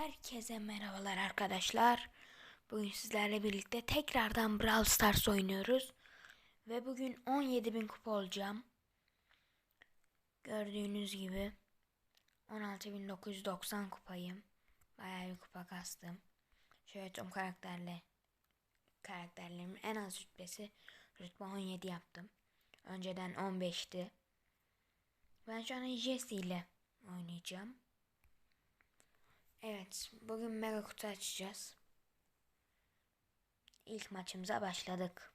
Herkese merhabalar arkadaşlar. Bugün sizlerle birlikte tekrardan Brawl Stars oynuyoruz. Ve bugün 17.000 kupa olacağım. Gördüğünüz gibi 16.990 kupayım. Bayağı bir kupa kastım. Şöyle tüm karakterle karakterlerimin en az rütbesi rütbe 17 yaptım. Önceden 15'ti. Ben şu an Jesse ile oynayacağım. Evet, bugün mega kutu açacağız. İlk maçımıza başladık.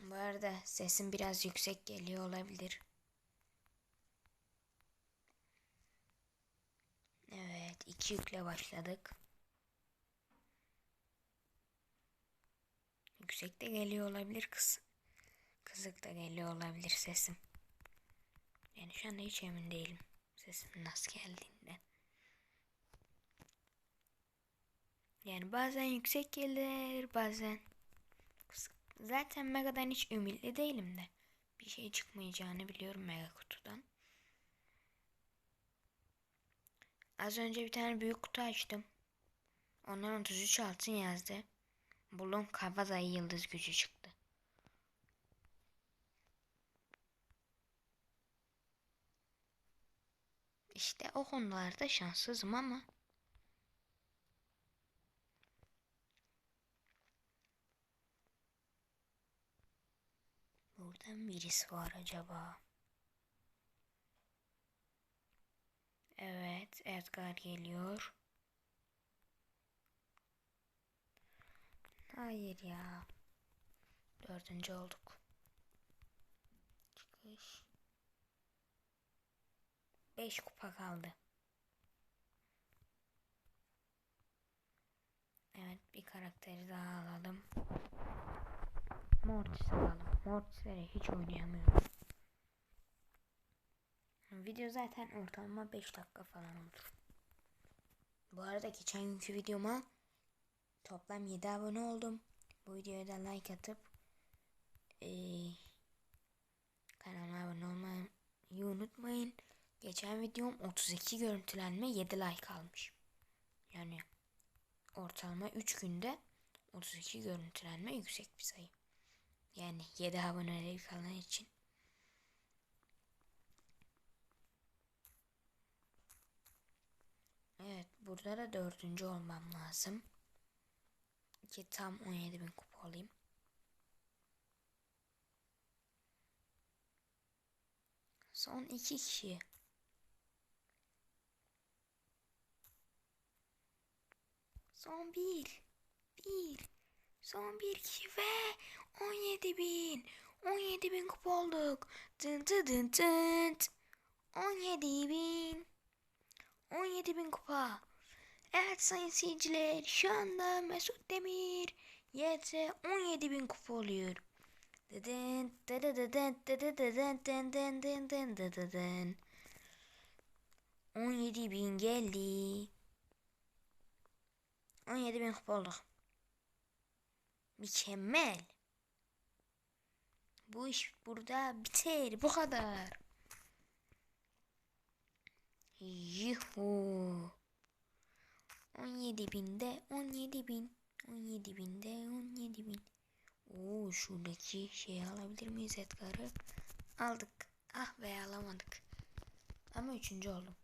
Bu arada sesim biraz yüksek geliyor olabilir. Evet, iki yükle başladık. Yüksek de geliyor olabilir kız. Kızık da geliyor olabilir sesim. Yani şu anda hiç emin değilim sesin nasıl geldiğinden. Yani bazen yüksek gelir bazen zaten Mega'dan hiç ümitli değilim de bir şey çıkmayacağını biliyorum Mega kutudan. Az önce bir tane büyük kutu açtım. Ondan 33 altın yazdı. Bulun kabadayı yıldız gücü çıktı. İşte o konularda şanssızım ama Buradan birisi var acaba? Evet, Edgar geliyor. Hayır ya. Dördüncü olduk. Çıkış. 5 kupa kaldı. Evet bir karakteri daha alalım. Mortis alalım. Mortis'leri hiç oynayamıyorum. Video zaten ortalama 5 dakika falan olur. Bu arada geçen günkü videoma toplam 7 abone oldum. Bu videoya da like atıp ee, kanalıma abone olmayı unutmayın. Geçen videom 32 görüntülenme 7 like almış. Yani ortalama 3 günde 32 görüntülenme yüksek bir sayı. Yani 7 abonelik kalan için. Evet burada da dördüncü olmam lazım. Ki tam 17 bin kupa olayım. Son iki kişi. Son bir. Bir. Son bir kişi ve 17 bin. 17 bin kupa olduk. Tın tın tın tın. 17 bin. 17 bin kupa. Evet sayın seyirciler şu anda Mesut Demir YT 17 bin kupa oluyor. Dıdıdın. 17 bin geldi. 17 bin kupa olduk. Mükemmel. Bu iş burada biter. Bu kadar. Yuhu. 17 binde 17 bin. 17 binde 17 bin. Oo şuradaki şeyi alabilir miyiz Edgar'ı? Aldık. Ah be alamadık. Ama üçüncü oldum.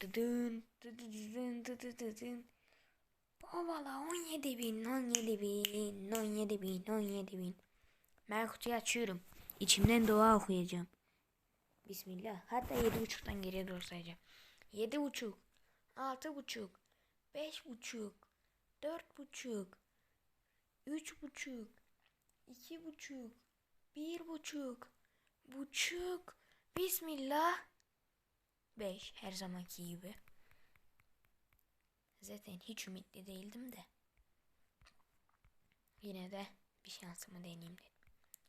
Dıdın dıdın dıdın dıdın. Ovala 17 bin 17 bin 17 bin 17 bin. Ben kutuyu açıyorum. İçimden dua okuyacağım. Bismillah. Hatta yedi buçuktan geriye doğru sayacağım. Yedi buçuk. Altı buçuk. Beş buçuk. Dört buçuk. Bismillah. Beş. Her zamanki gibi. Zaten hiç ümitli değildim de. Yine de bir şansımı deneyeyim dedim.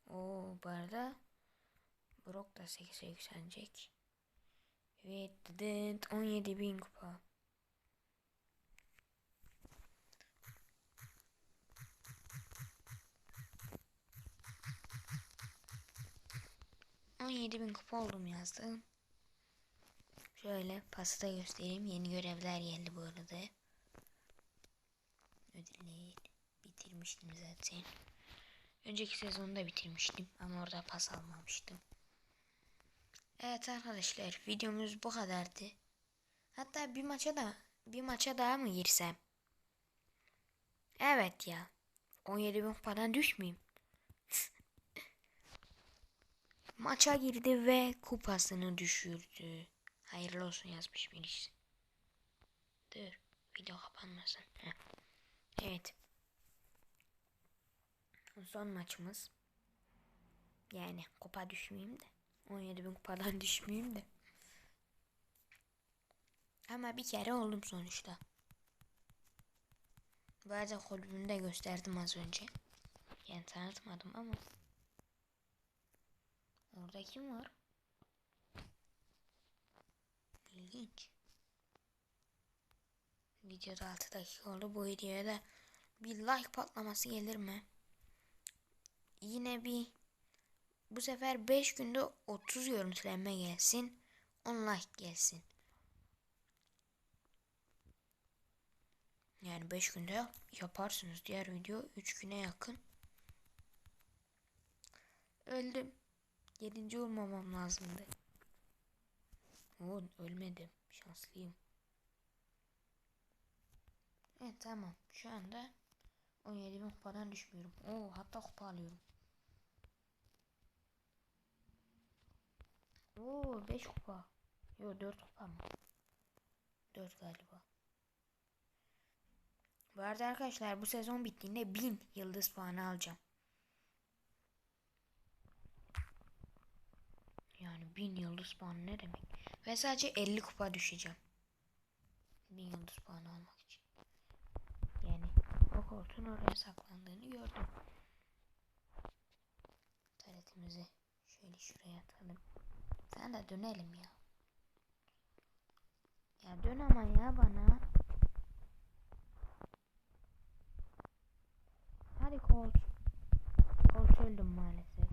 Oo bu arada Brock da 8'e yükselecek. Ve dıdınt 17 bin kupa. Bin kupa oldum yazdım. Şöyle pası da göstereyim. Yeni görevler geldi bu arada. Ödülleri bitirmiştim zaten. Önceki sezonda bitirmiştim ama orada pas almamıştım. Evet arkadaşlar videomuz bu kadardı. Hatta bir maça da bir maça daha mı girsem? Evet ya. 17 bin kupadan düşmeyeyim. Maça girdi ve kupasını düşürdü. Hayırlı olsun yazmış birisi. Dur. Video kapanmasın. Heh. Evet. Son maçımız. Yani kupa düşmeyeyim de. 17 bin kupadan düşmeyeyim de. Ama bir kere oldum sonuçta. Bazen kulübümü de gösterdim az önce. Yani tanıtmadım ama. Orada kim var? İlginç. Videoda 6 dakika oldu. Bu videoya da bir like patlaması gelir mi? Yine bir bu sefer 5 günde 30 görüntülenme gelsin. 10 like gelsin. Yani 5 günde yaparsınız. Diğer video 3 güne yakın. Öldüm. 7. olmamam lazımdı. Oo, ölmedim. Şanslıyım. Evet tamam. Şu anda 17 bin kupadan düşmüyorum. Oo hatta kupa alıyorum. Oo 5 kupa. Yo 4 kupa mı? 4 galiba. Bu arada arkadaşlar bu sezon bittiğinde 1000 yıldız puanı alacağım. Yani 1000 yıldız puanı ne demek? Ve sadece 50 kupa düşeceğim. 1000 yıldız puanı almak için. Koltuğun oraya saklandığını gördüm. Taretimizi şöyle şuraya atalım. Sen de dönelim ya. Ya dön ama ya bana. Hadi Colt. Colt öldüm maalesef.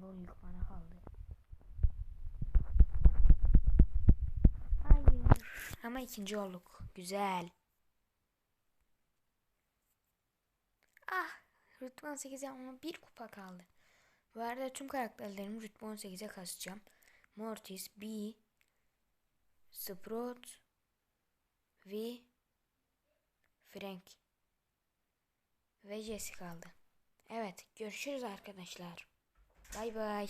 Gol yük bana kaldı. Hayır. Ama ikinci olduk. Güzel. Ah. Rütbe 18'e ama bir kupa kaldı. Bu arada tüm karakterlerimi rütbe 18'e kasacağım. Mortis, B, Sprout ve Frank ve Jesse kaldı. Evet görüşürüz arkadaşlar. Bay bay.